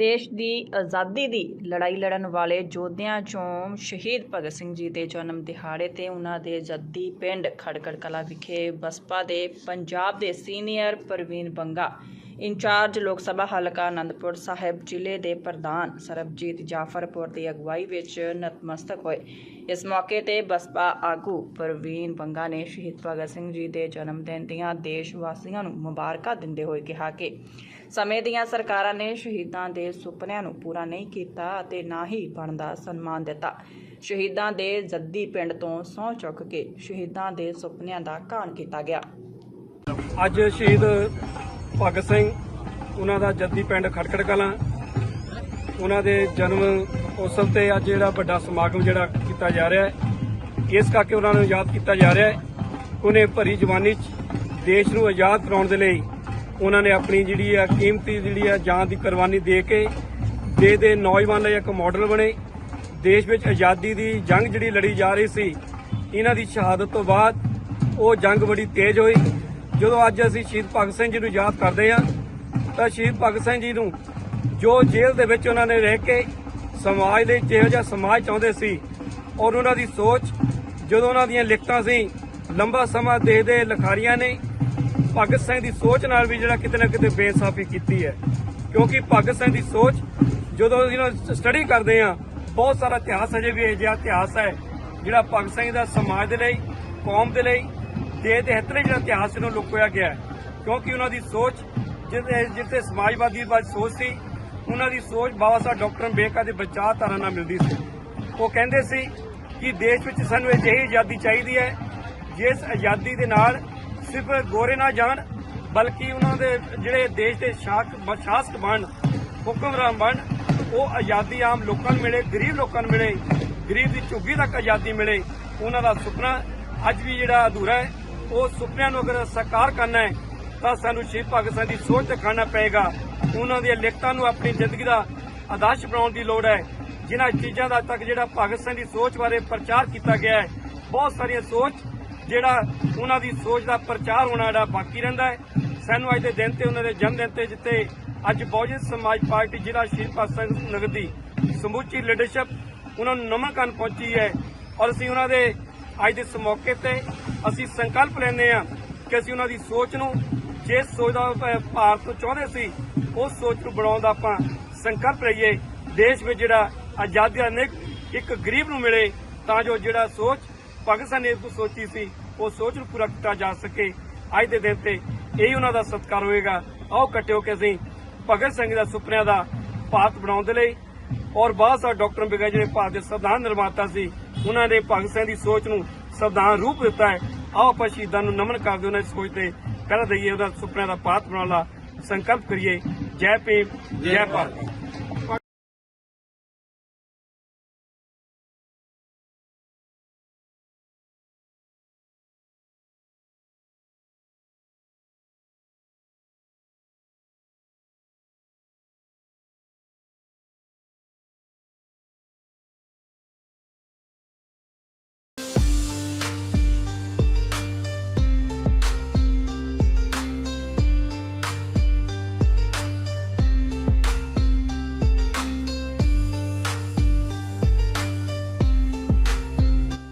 ਦੇਸ਼ ਦੀ ਆਜ਼ਾਦੀ ਦੀ ਲੜਾਈ ਲੜਨ ਵਾਲੇ ਯੋਧਿਆਂ ਚੋਂ ਸ਼ਹੀਦ ਭਗਤ ਸਿੰਘ ਜੀ ਦੇ ਜਨਮ ਦਿਹਾੜੇ ਤੇ ਉਹਨਾਂ ਦੇ ਜੱਦੀ ਪਿੰਡ ਖੜਕੜ ਕਲਾ ਵਿਖੇ ਬਸਪਾ ਦੇ ਪੰਜਾਬ ਦੇ ਸੀਨੀਅਰ ਪ੍ਰਵੀਨ ਬੰਗਾ ਇੰਚਾਰਜ ਲੋਕ ਸਭਾ ਹਲਕਾ ਆਨੰਦਪੁਰ ਸਾਹਿਬ ਜ਼ਿਲ੍ਹੇ ਦੇ ਪ੍ਰਧਾਨ ਸਰਬਜੀਤ ਜਾਫਰਪੁਰ ਦੀ ਅਗਵਾਈ ਵਿੱਚ ਨਤਮਸਤਕ ਹੋਏ। ਇਸ ਮੌਕੇ ਤੇ ਬਸਪਾ ਆਗੂ ਪ੍ਰਵੀਨ ਬੰਗਾ ਨੇ ਸ਼ਹੀਦ ਭਗਤ ਸਿੰਘ ਜੀ ਦੇ ਜਨਮ ਦਿਨ ਦੀਆਂ ਦੇਸ਼ ਵਾਸੀਆਂ ਨੂੰ ਮੁਬਾਰਕਾਂ ਦਿੰਦੇ ਹੋਏ ਕਿਹਾ ਕਿ ਸਮੇਂ ਦੀਆਂ ਸਰਕਾਰਾਂ ਨੇ ਸ਼ਹੀਦਾਂ ਦੇ ਸੁਪਨਿਆਂ ਨੂੰ ਪੂਰਾ ਨਹੀਂ ਕੀਤਾ ਅਤੇ ਨਾ ਹੀ ਬਣਦਾ ਸਨਮਾਨ ਦਿੱਤਾ। ਸ਼ਹੀਦਾਂ ਦੇ ਜੱਦੀ ਪਿੰਡ ਤੋਂ ਸਹੁੰ ਚੁੱਕ ਕੇ ਸ਼ਹੀਦਾਂ ਦੇ ਸੁਪਨਿਆਂ ਦਾ ਕਾਣ ਕੀਤਾ ਗਿਆ। ਅੱਜ ਸ਼ਹੀਦ ਭਗਤ ਸਿੰਘ, ਉਹਨਾਂ ਦਾ ਜੱਦੀ ਪਿੰਡ ਖੜਕੜ ਕਲਾਂ। ਉਹਨਾਂ ਦੇ ਜਨਮ ਉਤਸਵ ਤੇ ਅੱਜ ਜਿਹੜਾ ਵੱਡਾ ਸਮਾਗਮ ਜਿਹੜਾ ਕੀਤਾ ਜਾ ਰਿਹਾ ਹੈ। ਇਸ ਕਰਕੇ ਉਹਨਾਂ ਨੂੰ ਯਾਦ ਕੀਤਾ ਜਾ ਰਿਹਾ ਹੈ। ਉਹਨੇ ਭਰੀ ਜਵਾਨੀ 'ਚ ਦੇਸ਼ ਨੂੰ ਆਜ਼ਾਦ ਕਰਾਉਣ ਦੇ ਲਈ ਉਹਨਾਂ ਨੇ ਆਪਣੀ ਜਿਹੜੀ ਆ ਕੀਮਤੀ ਜਿਹੜੀ ਆ ਜਾਨ ਦੀ ਕੁਰਬਾਨੀ ਦੇ ਕੇ ਦੇ ਦੇ ਨੌਜਵਾਨ ਲਈ ਇੱਕ ਮਾਡਲ ਬਣੇ। ਦੇਸ਼ ਵਿੱਚ ਆਜ਼ਾਦੀ ਦੀ ਜੰਗ ਜਿਹੜੀ ਲੜੀ ਜਾ ਰਹੀ ਸੀ, ਇਹਨਾਂ ਦੀ ਸ਼ਹਾਦਤ ਤੋਂ ਬਾਅਦ ਉਹ ਜੰਗ ਬੜੀ ਤੇਜ਼ ਹੋਈ। ਜਦੋਂ ਅੱਜ ਅਸੀਂ ਸ਼ਹੀਦ ਭਗਤ ਸਿੰਘ ਜੀ ਨੂੰ ਯਾਦ ਕਰਦੇ ਹਾਂ, ਤਾਂ ਸ਼ਹੀਦ ਭਗਤ ਸਿੰਘ ਜੀ ਨੂੰ ਜੋ ਜੇਲ੍ਹ ਦੇ ਵਿੱਚ ਉਹਨਾਂ ਨੇ ਰਹਿ ਕੇ ਸਮਾਜ ਦੇ ਜਿਹੋ ਜਿਹਾ ਸਮਾਜ ਚਾਹੁੰਦੇ ਸੀ ਔਰ ਉਹਨਾਂ ਦੀ ਸੋਚ, ਜਦੋਂ ਉਹਨਾਂ ਦੀਆਂ ਲਿਖਤਾਂ ਸੀ, ਲੰਬਾ ਸਮਾਂ ਦੇਖਦੇ ਲਿਖਾਰੀਆਂ ਨੇ, ਭਗਤ ਸਿੰਘ ਦੀ ਸੋਚ ਨਾਲ ਵੀ ਜਿਹੜਾ ਕਿਤੇ ਨਾ ਕਿਤੇ ਬੇਇਨਸਾਫੀ ਕੀਤੀ ਹੈ। ਕਿਉਂਕਿ ਭਗਤ ਸਿੰਘ ਦੀ ਸੋਚ, ਜਦੋਂ ਅਸੀਂ ਸਟੱਡੀ ਕਰਦੇ ਹਾਂ, ਬਹੁਤ ਸਾਰਾ ਇਤਿਹਾਸ ਅਜੇ ਵੀ ਇਹ ਜਿਹਾ ਇਤਿਹਾਸ ਹੈ, ਜਿਹੜਾ ਭਗਤ ਸਿੰਘ ਦਾ ਸਮਾਜ ਦੇ ਲਈ, ਕੌਮ ਦੇ ਲਈ ਦੇ ਦੇ ਹਿੱਤ ਜਿਹੜਾ ਇਤਿਹਾਸ ਨੂੰ ਲੁਕੋਇਆ ਗਿਆ ਕਿਉਂਕਿ ਉਹਨਾਂ ਦੀ ਸੋਚ, ਜਿੱਥੇ ਜਿੱਥੇ ਸਮਾਜਵਾਦੀ ਬਾਦ ਸੋਚ ਸੀ, ਉਹਨਾਂ ਦੀ ਸੋਚ ਬਾਬਾ ਸਾਹਿਬ ਡਾਕਟਰ ਅੰਬੇਡਕਰ ਦੇ ਬਚਾਅ ਧਾਰਾ ਨਾਲ ਮਿਲਦੀ ਸੀ। ਉਹ ਕਹਿੰਦੇ ਸੀ ਕਿ ਦੇਸ਼ ਵਿੱਚ ਸਾਨੂੰ ਅਜਿਹੀ ਆਜ਼ਾਦੀ ਚਾਹੀਦੀ ਹੈ, ਜਿਸ ਆਜ਼ਾਦੀ ਦੇ ਨਾਲ ਸਿਰਫ ਗੋਰੇ ਨਾ ਜਾਣ, ਬਲਕਿ ਉਹਨਾਂ ਦੇ ਜਿਹੜੇ ਦੇਸ਼ ਦੇ ਸ਼ਾਸਕ ਸ਼ਾਸਕ ਬਣ, ਹੁਕਮਰਾਨ ਬਣ, ਉਹ ਆਜ਼ਾਦੀ ਆਮ ਲੋਕਾਂ ਨੂੰ ਮਿਲੇ, ਗਰੀਬ ਲੋਕਾਂ ਨੂੰ ਮਿਲੇ, ਗਰੀਬ ਦੀ ਝੁੱਗੀ ਤੱਕ ਆਜ਼ਾਦੀ ਮਿਲੇ, ਉਹਨਾਂ ਦਾ ਸੁਪਨਾ ਅੱਜ ਵੀ ਜਿਹੜਾ ਅਧੂਰਾ ਹੈ। ਉਹ ਸੁਪਨਿਆਂ ਨੂੰ ਅਗਰ ਸਾਕਾਰ ਕਰਨਾ ਹੈ, ਤਾਂ ਸਾਨੂੰ ਸ਼ਹੀਦ ਭਗਤ ਸਿੰਘ ਦੀ ਸੋਚ ਤੇ ਖਾਣਾ ਪਏਗਾ। ਉਹਨਾਂ ਦੀਆਂ ਲਿਖਤਾਂ ਨੂੰ ਆਪਣੀ ਜ਼ਿੰਦਗੀ ਦਾ ਆਦਰਸ਼ ਬਣਾਉਣ ਦੀ ਲੋੜ ਹੈ। ਜਿਨ੍ਹਾਂ ਚੀਜ਼ਾਂ ਦਾ ਤੱਕ ਜਿਹੜਾ ਭਗਤ ਸਿੰਘ ਦੀ ਸੋਚ ਬਾਰੇ ਪ੍ਰਚਾਰ ਕੀਤਾ ਗਿਆ ਹੈ, ਬਹੁਤ ਸਾਰੀਆਂ ਸੋਚ ਜਿਹੜਾ ਉਹਨਾਂ ਦੀ ਸੋਚ ਦਾ ਪ੍ਰਚਾਰ ਹੋਣਾ ਜਿਹੜਾ ਬਾਕੀ ਰਹਿੰਦਾ ਹੈ। ਸਾਨੂੰ ਅੱਜ ਦੇ ਦਿਨ ਤੇ ਉਹਨਾਂ ਦੇ ਜਨਮ ਦਿਨ ਤੇ ਜਿੱਥੇ ਅੱਜ ਬਹੁਜਨ ਸਮਾਜ ਪਾਰਟੀ ਜ਼ਿਲ੍ਹਾ ਸ਼ਹੀਦ ਭਗਤ ਸਿੰਘ ਨਗਰ ਦੀ ਸਮੁੱਚੀ ਲੀਡਰਸ਼ਿਪ ਉਹਨਾਂ ਨੂੰ ਨਮਨ ਕਰਨ ਪਹੁੰਚੀ ਹੈ ਔਰ ਅਸੀਂ ਉਹਨਾਂ ਦੇ ਅੱਜ ਦੇ ਇਸ ਮੌਕੇ ਤੇ ਅਸੀਂ ਸੰਕਲਪ ਲੈਂਦੇ ਹਾਂ ਕਿ ਅਸੀਂ ਉਹਨਾਂ ਦੀ ਸੋਚ ਨੂੰ ਜਿਸ ਸੋਚ ਦਾ ਭਾਰਤ ਚਾਹੁੰਦੇ ਸੀ, ਉਸ ਸੋਚ ਨੂੰ ਬਣਾਉਣ ਦਾ ਆਪਾਂ ਸੰਕਲਪ ਲਈਏ। ਦੇਸ਼ ਵਿੱਚ ਜਿਹੜਾ ਆਜ਼ਾਦੀ ਦਾ ਨਿਕ ਇੱਕ ਗਰੀਬ ਨੂੰ ਮਿਲੇ, ਤਾਂ ਜੋ ਜਿਹੜਾ ਸੋਚ ਪਾਕਿਸਤਾਨ ਸਿੰਘ ਨੇ ਸੋਚੀ ਸੀ, ਉਹ ਸੋਚ ਨੂੰ ਪੂਰਾ ਕੀਤਾ ਜਾ ਸਕੇ। ਅੱਜ ਦੇ ਦਿਨ ਤੇ ਇਹੀ ਉਹਨਾਂ ਦਾ ਸਤਿਕਾਰ ਹੋਏਗਾ। ਆਓ ਇਕੱਠੇ ਹੋ ਕੇ ਅਸੀਂ ਭਗਤ ਸਿੰਘ ਦਾ ਸੁਪਨਿਆਂ ਦਾ ਭਾਰਤ ਬਣਾਉਣ ਦੇ ਲਈ ਔਰ ਬਾਅਦ ਸਾਰੇ ਡਾਕਟਰ ਬਿਗਾ ਜਿਹੜੇ ਭਾਰਤ ਦੇ ਸੰਵਿਧਾਨ ਨਿਰਮਾਤਾ ਸੀ ਉਹਨਾਂ ਨੇ ਭਗਤ ਸਿੰਘ ਦੀ ਸੋਚ ਨੂੰ ਸੰਵਿਧਾਨ ਰੂਪ ਦਿੱਤਾ ਹੈ। ਆਓ ਆਪਾਂ ਸ਼ਹੀਦਾਂ ਨੂੰ ਨਮਨ ਕਰਦੇ ਉਹਨਾਂ ਦੀ ਸੋਚ ਤੇ। ਪਹਿਰਾ ਦਈਏ ਉਹਦਾ ਸੁਪਨਿਆਂ ਦਾ ਭਾਰਤ ਬਣਾਉਣ ਦਾ ਸੰਕਲਪ ਕਰੀਏ। ਜੈ ਭੀਮ, ਜੈ ਭਾਰਤ।